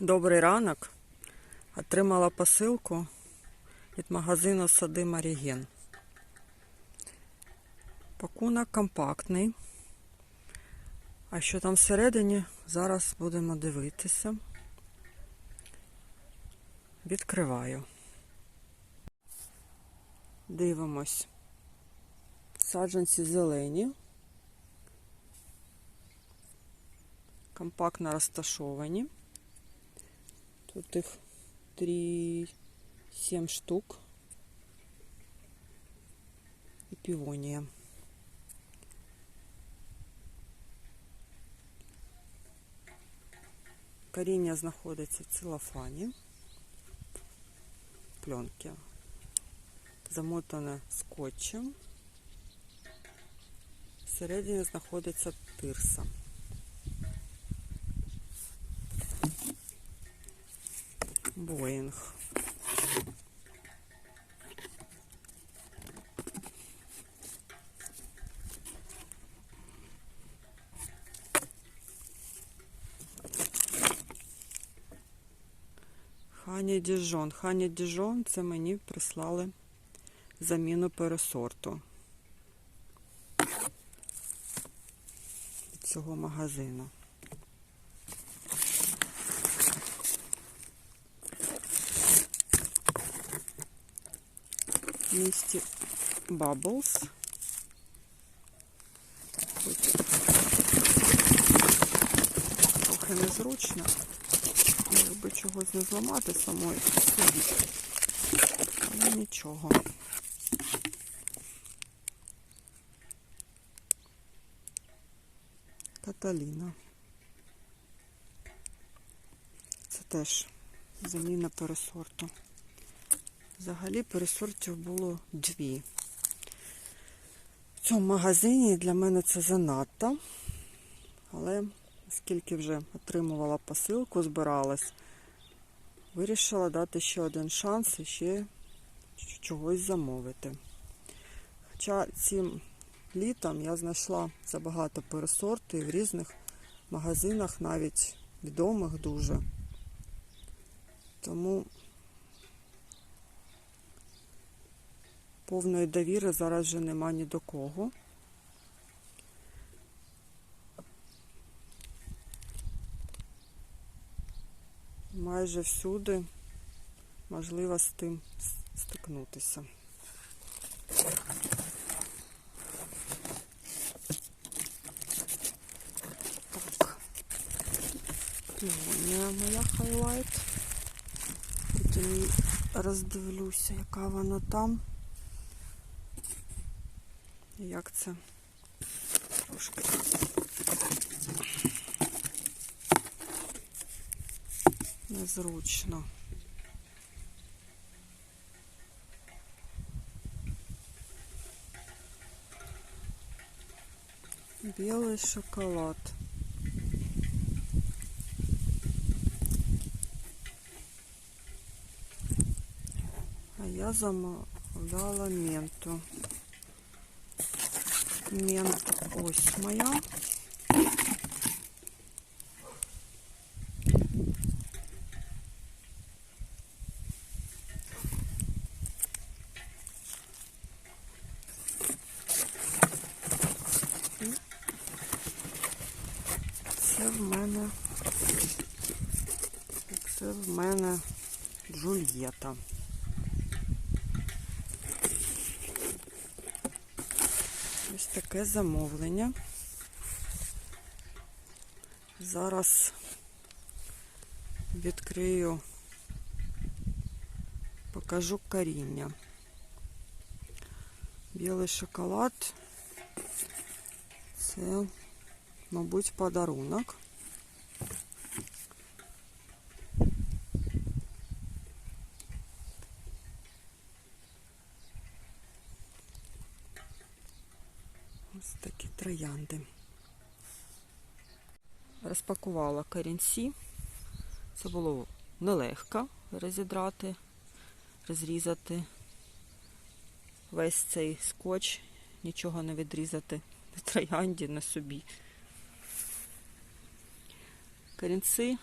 Добрий ранок. Отримала посилку від магазину Сади Маріген. Пакунок компактний. А що там всередині, зараз будемо дивитися. Відкриваю. Дивимось. Саджанці зелені. Компактно розташовані. Тут их 3, 7 штук. І півонія. Коріння знаходиться в целофані. Пленки. Замотане скотчем. Всередині знаходиться тирса. Боїнг. Хані Діжон. Хані Діжон це мені прислали заміну пересорту цього магазину. Місті Bubbles. Трохи незручно, якби чогось не зламати самої собі. Але нічого. Каталіна. Це теж заміна пересорту. Взагалі пересортів було дві. В цьому магазині для мене це занадто. Але оскільки вже отримувала посилку, збиралась, вирішила дати ще один шанс і ще чогось замовити. Хоча цим літом я знайшла забагато пересорту і в різних магазинах, навіть відомих дуже. Тому повної довіри зараз вже нема ні до кого. Майже всюди можливо з тим стикнутися. Так. Півонія моя хайлайт. Тут я роздивлюся, яка вона там. Як це трошки незручно. Білий шоколад. А я замовляла менту. Мент моя. Це в мене це в мене Джульєта. Таке замовлення. Зараз відкрию, покажу коріння. Білий шоколад. Це, мабуть, подарунок. Ось такі троянди. Розпакувала корінці. Це було нелегко розідрати, розрізати весь цей скотч, нічого не відрізати на троянді на собі. Корінці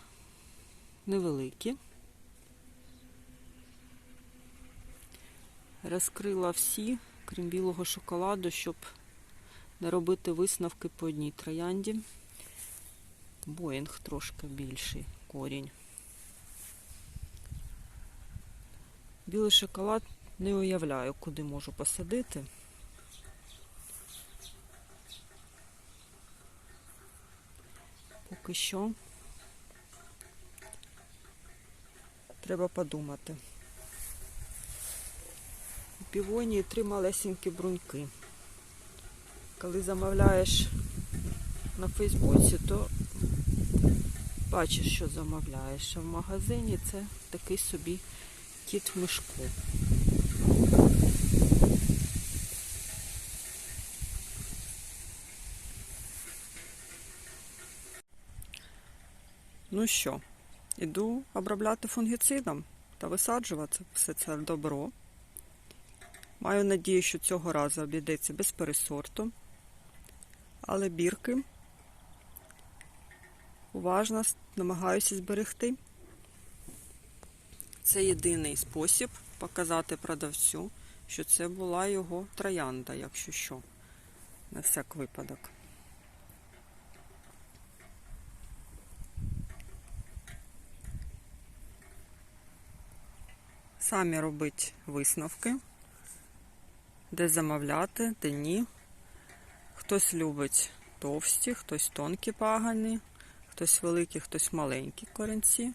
невеликі. Розкрила всі, крім білого шоколаду, щоб робити висновки по одній троянді. Боїнг трошки більший корінь. Білий шоколад не уявляю, куди можу посадити. Поки що треба подумати. У півонії три малесенькі бруньки. Коли замовляєш на Фейсбуці, то бачиш, що замовляєш. А в магазині це такий собі кіт в мішку. Ну що, іду обробляти фунгіцидом та висаджувати все це добро. Маю надію, що цього разу обійдеться без пересорту, але бірки уважно намагаюся зберегти. Це єдиний спосіб показати продавцю, що це була його троянда, якщо що, на всяк випадок. Самі робить висновки, де замовляти, де ні. Хтось любить товсті, хтось тонкі пагани, хтось великі, хтось маленькі корінці.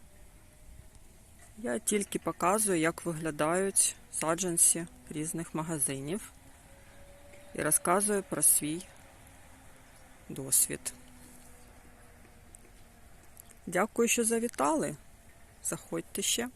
Я тільки показую, як виглядають саджанці різних магазинів і розказую про свій досвід. Дякую, що завітали. Заходьте ще.